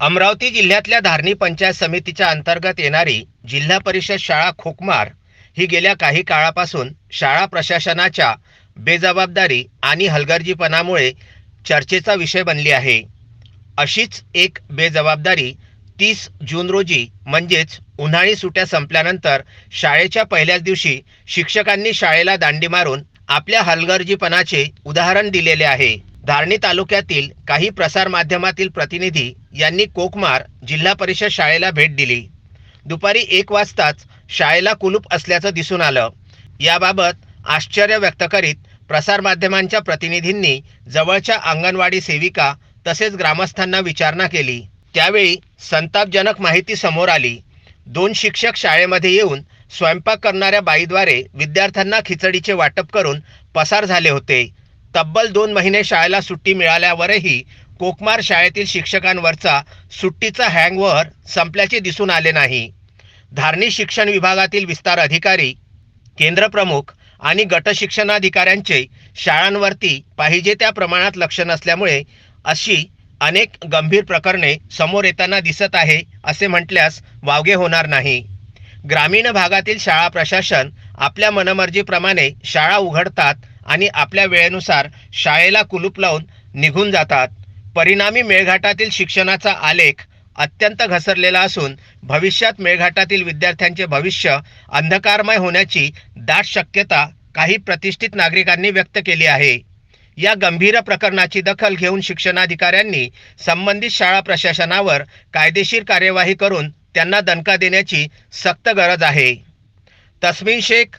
अमरावती जिल्ह्यातल्या धारणी पंचायत समितीच्या अंतर्गत येणारी जिल्हा परिषद शाळा खोकमार ही गेल्या काही काळापासून शाळा प्रशासनाच्या बेजबाबदारी आणि हलगर्जीपणामुळे चर्चेचा विषय बनली आहे. अशीच एक बेजबाबदारी तीस जून रोजी म्हणजेच उन्हाळी सुट्या संपल्यानंतर शाळेच्या पहिल्याच दिवशी शिक्षकांनी शाळेला दांडी मारून आपल्या हलगर्जीपणाचे उदाहरण दिलेले आहे. धारणी तालुक्यातील काही प्रसार माध्यमातील प्रतिनिधी यांनी कोकमार जिल्हा परिषद शाळेला भेट दिली. दुपारी एक वाजताच शाळेला कुलूप असल्याचं दिसून आलं. याबाबत आश्चर्य व्यक्त करीत प्रसारमाध्यमांच्या प्रतिनिधींनी जवळच्या अंगणवाडी सेविका तसेच ग्रामस्थांना विचारणा केली. त्यावेळी संतापजनक माहिती समोर आली. दोन शिक्षक शाळेमध्ये येऊन स्वयंपाक करणाऱ्या बाईद्वारे विद्यार्थ्यांना खिचडीचे वाटप करून पसार झाले होते. तब्बल दोन महिने शाळेला सुट्टी मिळाल्यावरही कोकमार शाळेतील शिक्षकांवरचा सुट्टीचा हँगओव्हर संपल्याचे दिसून आले नाही. धारणी शिक्षण विभागातील विस्तार अधिकारी केंद्रप्रमुख आणि गटशिक्षणाधिकाऱ्यांचे शाळांवरती पाहिजे त्या प्रमाणात लक्ष नसल्यामुळे अशी अनेक गंभीर प्रकरणे समोर येताना दिसत आहे असे म्हटल्यास वावगे होणार नाही. ग्रामीण भागातील शाळा प्रशासन आपल्या मनमर्जीप्रमाणे शाळा उघडतात आणि आपल्या वेळेनुसार शाळेला कुलूप लावून निघून जातात. परिणामी मेळघाटातील शिक्षणाचा आलेख अत्यंत घसरलेला असून भविष्यात मेळघाटातील विद्यार्थ्यांचे भविष्य अंधकारमय होण्याची दाट शक्यता काही प्रतिष्ठित नागरिकांनी व्यक्त केली आहे. या गंभीर प्रकरणाची दखल घेऊन शिक्षणाधिकाऱ्यांनी संबंधित शाळा प्रशासनावर कायदेशीर कार्यवाही करून त्यांना दणका देण्याची सक्त गरज आहे. तस्मिन शेख